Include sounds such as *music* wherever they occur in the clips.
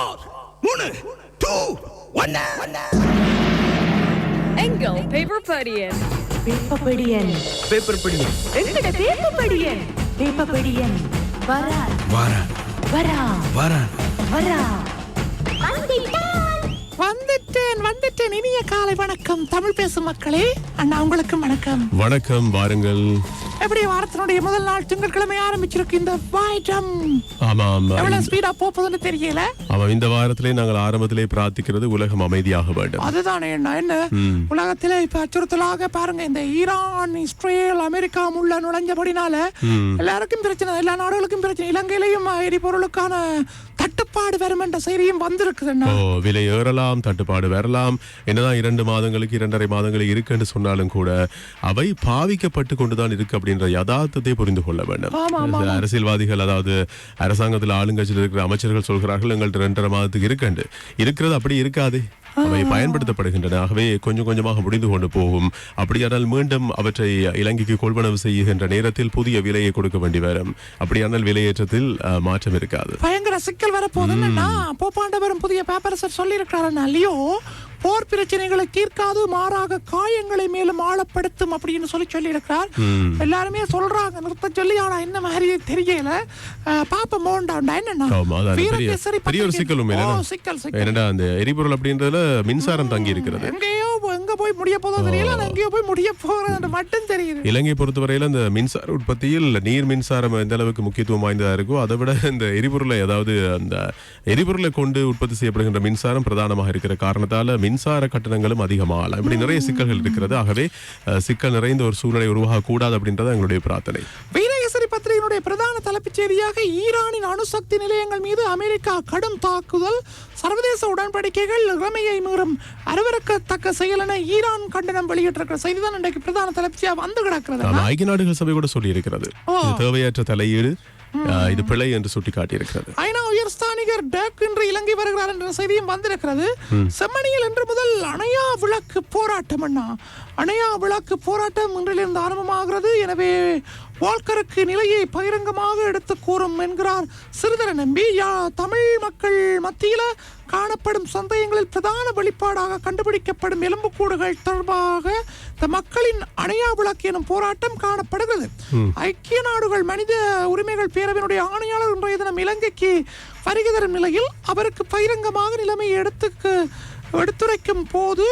Four மூணு to ஒன்னு எங்கள் பேப்பர் படியன் வேப்பப்படியன் பேப்பர் படி எங்கட வேப்பப்படியன் வேப்பப்படியன் வரா வாரா வரா வாரா வரா வந்துட்டேன் வந்துட்டேன். இனிய காலை வணக்கம். தமிழ் பேசும் மக்களே அண்ணா உங்களுக்கும் வணக்கம். வணக்கம் வாருங்கள். எப்படி வாரத்தினுடைய முதல் நாள் திங்கட்கிழமை ஆரம்பிச்சிருக்கு. இந்த வாய்டம். ஆமாம் எவ்வளவு ஸ்பீடா போகுதுன்னு தெரியல. ஆமாம் இந்த வாரத்திலே நாங்கள் ஆரம்பத்திலே பிரார்த்திக்கிறது உலகம் அமைதியாக வேண்டும். அதுதானே என்ன? என்ன உலகத்திலே இப்ப அச்சுறுத்தலாக பாருங்க இந்த ஈரான் இஸ்ரேல் அமெரிக்கா உள்ள நுழைஞ்சபடினால எல்லாருக்கும் பிரச்சனை எல்லா நாடுகளுக்கும் பிரச்சனை. இலங்கையிலையும் எரிபொருளுக்கான தட்டுப்பாடு வரும் என்ற செய்தியும் வந்திருக்குதுண்ணா ஓ விலை ஏறலாம் தட்டுப்பாடு வரலாம். என்னதான் இரண்டு மாதங்களுக்கு இரண்டரை மாதங்களுக்கு இருக்குன்னு சொன்னாலும் கூட அவை பாவிக்கப்பட்டு கொண்டுதான் இருக்கு அப்படின்ற யதார்த்தத்தை புரிந்து கொள்ள வேண்டும். அரசியல்வாதிகள் அதாவது அரசாங்கத்தில் ஆளுங்கட்சியில் இருக்கிற அமைச்சர்கள் சொல்கிறார்கள் எங்கள்ட்ட ரெண்டரை மாதத்துக்கு இருக்கண்டு. இருக்கிறது அப்படி இருக்காது. அவை பயன்படுத்தப்படுகின்றன. ஆகவே கொஞ்சம் கொஞ்சமாக முடிந்து கொண்டு போகும். அப்படியானால் மீண்டும் அவற்றை இலங்கைக்கு கொள்வனவு செய்கின்ற நேரத்தில் புதிய விலையை கொடுக்க வேண்டி வரும். அப்படியானால் விலையேற்றத்தில் மாற்றம் இருக்காது. பயங்கர சிக்கல் வரப்போகுதுன்னா போப்பாண்டவரும் புதிய பேப்பரசர் சொல்லியிருக்கிறாருன்னா இல்லையோ போர் பிரச்சனைகளை தீர்க்காது மாறாக காயங்களை மேலும் ஆழப்படுத்தும் அப்படின்னு சொல்லி சொல்லியிருக்கிறார். எல்லாருமே சொல்றாங்க. நிறுத்த சொல்லி ஆனா என்ன மாதிரி தெரியல. பாப்ப மோண்டாண்டா என்னன்னா சிக்கல் சிக்கல். அந்த எரிபொருள் அப்படின்றதுல மின்சாரம் தங்கி இருக்கிறது எங்கேயோ எங்க போய் முடிய போதோ தெரியல ஆனா எங்கேயோ போய் முடிய போறது மட்டும் தெரியுது இலங்கை பொறுத்தவரையில இந்த மின்சார உற்பத்தியில் நீர் மின்சாரம் எந்த அளவுக்கு முக்கியத்துவம் வாய்ந்ததா இருக்கோ அதை விட இந்த எரிபொருளை அதாவது அந்த எரிபொருளை கொண்டு உற்பத்தி செய்யப்படுகின்ற மின்சாரம் பிரதானமாக இருக்கிற காரணத்தால மின்சார கட்டணங்களும் அதிகமாகலாம் இப்படி நிறைய சிக்கல்கள் இருக்கிறது. ஆகவே சிக்கல் நிறைந்த ஒரு சூழ்நிலை உருவாக கூடாது அப்படின்றது எங்களுடைய பிரார்த்தனை. பத்திரிகையினுடைய பிரதான தலைப்புச் செய்தியாக ஈரானின் அணுசக்தி நிலையங்கள் மீது அமெரிக்கா கடும் தாக்குதல். சர்வதேச உடன்படிக்கைகள் இறமையை மீறும். அருவருக்கத்தக்க செயல் என ஈரான் கண்டனம் வெளியிட்டிருக்கிற செய்திதான் இன்றைக்கு பிரதான தலைப்புச்சியா வந்து கிடக்கிறது. ஐக்கிய நாடுகள் சபை கூட சொல்லி இருக்கிறது இது தேவையற்ற தலையீடு. இது பிழை என்று சுட்டிக்காட்டி இருக்கிறது ஐநா உயர்ஸ்தானிகர் டேக் இன்று இலங்கை வருகிறார் என்ற செய்தியும் வந்திருக்கிறது. செம்மணியில் இன்று முதல் அணையா விளக்கு போராட்டம் அண்ணா. அணையா விளக்கு போராட்டம் இன்றிலிருந்து ஆரம்பமாகிறது. எனவே வால்கருக்கு நிலையை பகிரங்கமாக எடுத்து கூறும் என்கிறார் சிறிதர நம்பி. தமிழ் மக்கள் மத்தியில காணப்படும் சந்தேகங்களில் பிரதான வெளிப்பாடாக கண்டுபிடிக்கப்படும் எலும்புக்கூடுகள் தொடர்பாக இந்த மக்களின் அணையா விளக்கு எனும் போராட்டம் காணப்படுகிறது. ஐக்கிய நாடுகள் மனித உரிமைகள் பேரவையினுடைய ஆணையாளர் இன்றைய தினம் இலங்கைக்கு வருகை தரும் நிலையில் அவருக்கு பகிரங்கமாக நிலைமையை எடுத்துக்கு எடுத்துரைக்கும் போது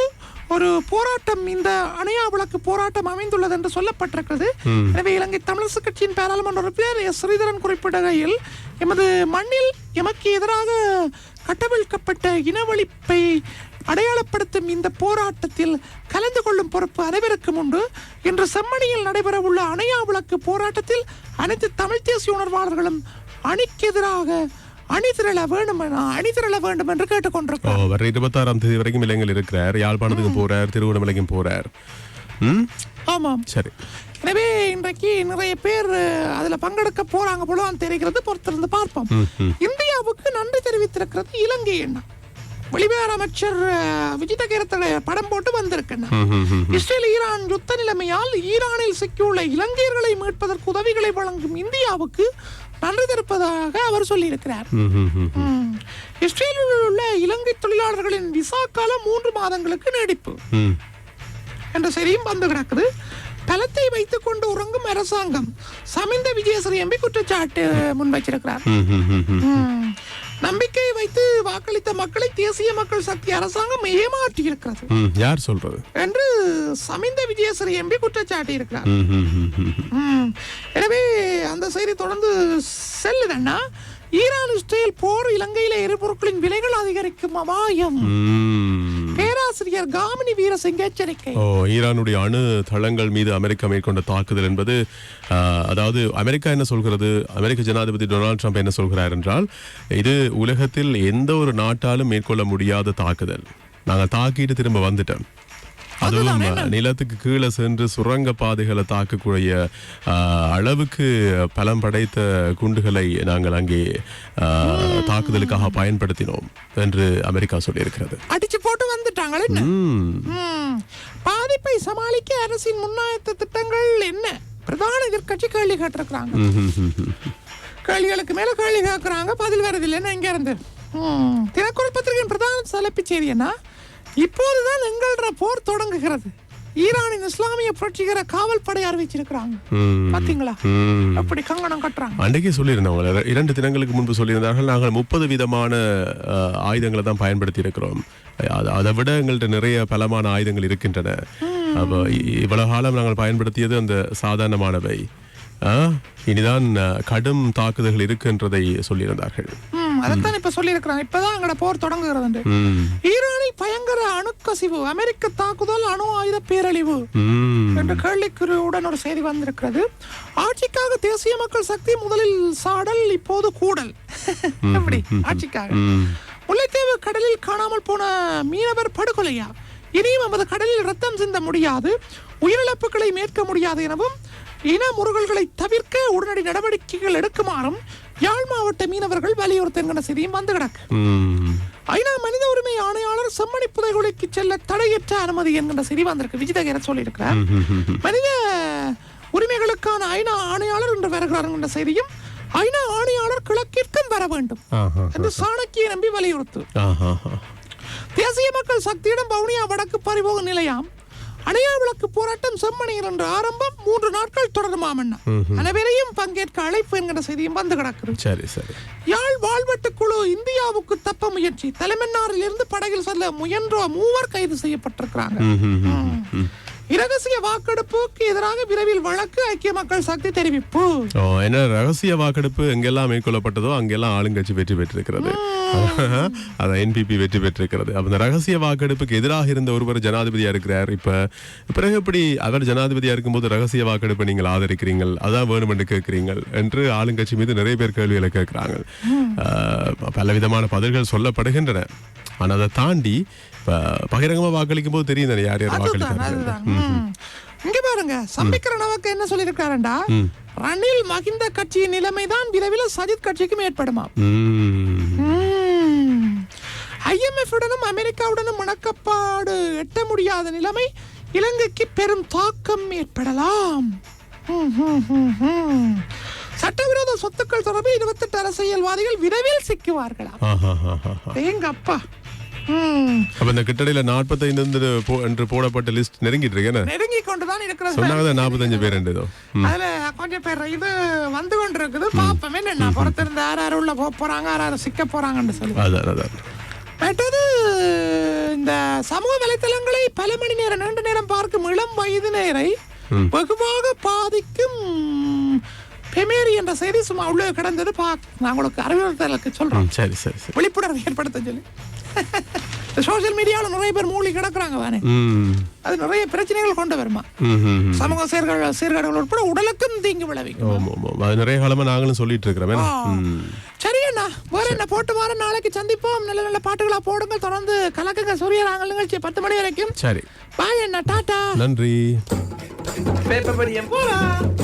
ஒரு போராட்டம் இந்த அணையா விளக்கு போராட்டம் அமைந்துள்ளது என்று சொல்லப்பட்டிருக்கிறது. எனவே இலங்கை தமிழரசு கட்சியின் பாராளுமன்ற உறுப்பினர் எஸ் ஸ்ரீதரன் குறிப்பிடுகையில் எமது மண்ணில் எமக்கு எதிராக கட்டவிழ்க்கப்பட்ட இனவழிப்பை அடையாளப்படுத்தும் இந்த போராட்டத்தில் கலந்து கொள்ளும் பொறுப்பு அனைவருக்கும் உண்டு. இன்று செம்மணியில் நடைபெறவுள்ள அணையா விளக்கு போராட்டத்தில் அனைத்து தமிழ் தேசிய உணர்வாளர்களும் அணிக்கு எதிராக அணிதிரள வேண்டும் அணிதிரள வேண்டும் என்று ஓ, கேட்டுக்கொண்டிருக்கிறார் வர இருபத்தாறாம் தேதி வரைக்கும் இலங்கையில் இருக்கிறார். யாழ்ப்பாணத்துக்கும் போறார் திருவண்ணாமலைக்கும் போறார். ஆமாம். சரி. எனவே இன்றைக்கு நிறைய பேர் அதுல பங்கெடுக்க போறாங்க போலதான் தெரிகிறது. பொறுத்திருந்து பார்ப்போம். இந்தியாவுக்கு நன்றி தெரிவித்திருக்கிறது இலங்கை என்ன வெளிவிவகார அமைச்சர் அஹ், விஜித கேரத்தோட படம் போட்டு வந்திருக்கேன் இஸ்ரேல் ஈரான் யுத்த நிலைமையால் ஈரானில் சிக்கியுள்ள இலங்கையர்களை மீட்பதற்கு உதவிகளை வழங்கும் இந்தியாவுக்கு நன்றி தெரிவிப்பதாக அவர் சொல்லியிருக்கிறார். இஸ்ரேலில் உள்ள இலங்கை தொழிலாளர்களின் விசா காலம் மூன்று மாதங்களுக்கு நீடிப்பு. என்ற செய்தியும் வந்து கிடக்குது. பலத்தை வைத்துக் கொண்டு உறங்கும் அரசாங்கம் சமிந்த விஜயஸ்ரீ எம்பி குற்றச்சாட்டு முன்வைச்சிருக்கிறார். நம்பிக்கையை வைத்து வாக்களித்த மக்களை தேசிய மக்கள் சக்தி அரசாங்கம் ஏமாற்றி இருக்கிறது யார் சொல்றது என்று சமிந்த விஜயஸ்ரீ எம்பி குற்றச்சாட்டி இருக்கிறார். எனவே அந்த செய்தி தொடர்ந்து செல்லுதன்னா ஈரான் இஸ்ரேல் போர் இலங்கையில எரிபொருட்களின் விலைகள் அதிகரிக்கும் அபாயம். பேராசிரியர் காமினி வீரசிங்க எச்சரிக்கை. ஓ ஈரானுடைய அணு தளங்கள் மீது அமெரிக்கா மேற்கொண்ட தாக்குதல் என்பது அதாவது அமெரிக்கா என்ன சொல்கிறது? அமெரிக்க ஜனாதிபதி டொனால்ட் ட்ரம்ப் என்ன சொல்கிறார் என்றால் இது உலகத்தில் எந்த ஒரு நாட்டாலும் மேற்கொள்ள முடியாத தாக்குதல். நாங்கள் தாக்கிட்டு திரும்ப வந்துட்டோம். அதுவும் நிலத்துக்கு கீழே சென்று சுரங்க பாதைகளை தாக்கக்கூடிய அளவுக்கு பலம் படைத்த குண்டுகளை நாங்கள் அங்கே தாக்குதலுக்காக பயன்படுத்தினோம் என்று அமெரிக்கா சொல்லியிருக்கிறது. அடிச்சு போட்டு ம். பாதிப்பை சமாளிக்க அரசின் முன்னாயத்த திட்டங்கள் என்ன? பிரதான எதிர்க்கட்சி கேள்வி கேட்டிருக்கிறாங்க. கேள்விகளுக்கு மேல கேள்வி கேட்கறாங்க பதில் வரதில்லைன்னு எங்க இருந்து? தினக்குரல் பத்திரிகையின் பிரதான தலைப்புச் செய்தி என்ன? இப்போதுதான் எங்களோட போர் தொடங்குகிறது. ஈரானின் இஸ்லாமிய புரட்சிகர காவல் படை அறிவிச்சிருக்கிறாங்க. பாத்தீங்களா. அப்படி கங்கணம் கட்டுறாங்க. அன்றைக்கே சொல்லியிருந்தவங்க இரண்டு தினங்களுக்கு முன்பு சொல்லியிருந்தார்கள். நாங்கள் முப்பது விதமான ஆயுதங்களை தான் பயன்படுத்தி இருக்கிறோம் அது- விட எங்கள்கிட்ட நிறைய பலமான ஆயுதங்கள் இருக்கின்றன. அப்போ இவ்வளவு காலம் நாங்கள் பயன்படுத்தியது அந்த சாதாரணமானவை. இனிதான் கடும் தாக்குதல்கள் இருக்கின்றதை சொல்லியிருந்தார்கள். அதைத்தான் இப்ப சொல்லியிருக்கிறாங்க. இப்பதான் எங்களோட போர் தொடங்குகிறது. ஈரானில் பயங்கர அணுக்கசிவு அமெரிக்க தாக்குதல் அணு ஆயுத பேரழிவு. என்ற கேள்விக்குறியுடன் ஒரு செய்தி வந்திருக்கிறது. ஆட்சிக்காக தேசிய மக்கள் சக்தி முதலில் சாடல் இப்போது கூடல். எப்படி *laughs* ஆட்சிக்காக. முல்லைத்தீவு கடலில் காணாமல் போன மீனவர் படுகொலையா? இனியும் நமது கடலில் ரத்தம் சிந்த முடியாது. உயிரிழப்புகளை மேற்க முடியாது எனவும் இன முருகல்களை தவிர்க்க உடனடி நடவடிக்கைகள் எடுக்குமாறும் யாழ் மாவட்ட மீனவர்கள் வலியுறுத்த என்கிற செய்தியும் வந்து கிடக்கு. ஐநா மனித உரிமை ஆணையாளர் செம்மணி புதைகுழிக்கு செல்ல தடையற்ற அனுமதி என்கிற செய்தி வந்திருக்கு. விஜிதகர சொல்லியிருக்கிறார். மனித உரிமைகளுக்கான ஐநா ஆணையாளர் என்று வருகிறார் என்ற செய்தியும் ஐநா ஆணையாளர் கிழக்கிற்கும் வர வேண்டும். என்று சாணக்கிய நம்பி வலியுறுத்து. தேசிய மக்கள் சக்தியிடம் வவுனியா வடக்கு பறிபோக நிலையாம். அணையா விளக்கு போராட்டம் செம்மணியில் என்று ஆரம்பம் மூன்று நாட்கள் தொடருமாம் என்ன அனைவரையும் பங்கேற்க அழைப்பு என்கிற செய்தியும் வந்து கிடக்கிறது. சரி சரி. யாழ் வாழ்வெட்டு குழு இந்தியாவுக்கு தப்ப முயற்சி. தலைமன்னாரில் இருந்து படகில் செல்ல முயன்ற மூவர் கைது செய்யப்பட்டிருக்கிறாங்க. இரகசிய வாக்கெடுப்புக்கு எதிராக விரைவில் வழக்கு ஐக்கிய மக்கள் சக்தி தெரிவிப்பு. என்ன ரகசிய வாக்கெடுப்பு எங்கெல்லாம் மேற்கொள்ளப்பட்டதோ அங்கெல்லாம் ஆளுங்கட்சி வெற்றி பெற்றிருக்கிறது. அதான் என்பிபி வெற்றி பெற்றிருக்கிறது. அப்ப இந்த ரகசிய வாக்கெடுப்புக்கு எதிராக இருந்த ஒருவர் ஜனாதிபதியா இருக்கிறார். இப்ப பிறகு எப்படி அவர் ஜனாதிபதியா இருக்கும்போது ரகசிய வாக்கெடுப்பை நீங்கள் ஆதரிக்கிறீங்கள்? அதான் வேணும் என்று கேட்கிறீங்கள் என்று ஆளுங்கட்சி மீது நிறைய பேர் கேள்விகளை கேட்கிறாங்க ஆஹ், பலவிதமான பதில்கள் சொல்லப்படுகின்றன. ஆனா அதை தாண்டி இப்ப பகிரங்கமா வாக்களிக்கும் போது தெரியும் யார் யார் ம். இங்க பாருங்க சம்பிக்கிற நமக்கு என்ன சொல்லியிருக்காருண்டா ரணில் மகிந்த கட்சியின் நிலைமைதான் விரைவில் சஜித் கட்சிக்கும் ஏற்படுமா ம். ஐஎம்எஃப் உடனும் அமெரிக்காவுடனும் இணக்கப்பாடு எட்ட முடியாத நிலைமை இலங்கைக்கு பெரும் தாக்கம் ஏற்படலாம். சட்டவிரோத சொத்துக்கள் தொடர்பில் இருபத்தெட்டு அரசியல்வாதிகள் விரைவில் ஆஹா. எங்க அப்பா. அப்ப இந்த கிட்டடையில நாற்பத்தைந்து என்று போடப்பட்ட லிஸ்ட் நெருங்கிட்டு இருக்கேன் நெருங்கி கொண்டுதான் இருக்கிறது. சொன்னாங்க நாற்பத்தஞ்சு பேர் ம். அதுல கொஞ்சம் பேர் இது வந்து கொண்டு இருக்குது பாப்போமே என்ன பொறுத்திருந்து யார் யார் உள்ள போக போறாங்க யார் யார் சிக்க போறாங்கன்னு சொல்லி. அதான் அதான் மற்றது இந்த சமூக வலைத்தளங்களை பல மணி நேரம் நீண்ட நேரம் பார்க்கும் இளம் வயதினரை வெகுவாக பாதிக்கும் பெமேரி என்ற செய்தி சும்மா உள்ளே கிடந்தது. பா நான் உங்களுக்கு அறிவுறுத்தலுக்கு சொல்றேன். சரி சரி. விழிப்புணர்வு ஏற்படுத்த சொல்லி. சோஷியல் மீடியாவில் நிறைய பேர் மூழ்கி கிடக்குறாங்க ம். அது நிறைய பிரச்சனைகள் கொண்டு வருமா. சமூக சீர்கேடு சீர்கேடுகள் உட்பட உடலுக்கும் தீங்கு விளைவிக்கும். அது நிறைய காலமா நாங்களும் சொல்லிட்டு இருக்கிறோம். என்ன? ம். சரி அண்ணா வேற என்ன போட்டு வார நாளைக்கு சந்திப்போம். நல்ல நல்ல பாட்டுகளா போடுங்க தொடர்ந்து கலக்குங்க. சூரிய நாங்கள் நிகழ்ச்சி பத்து மணி வரைக்கும். சரி. பாய் அண்ணா டாட்டா நன்றி. பேப்பர் படியம் போலாம்.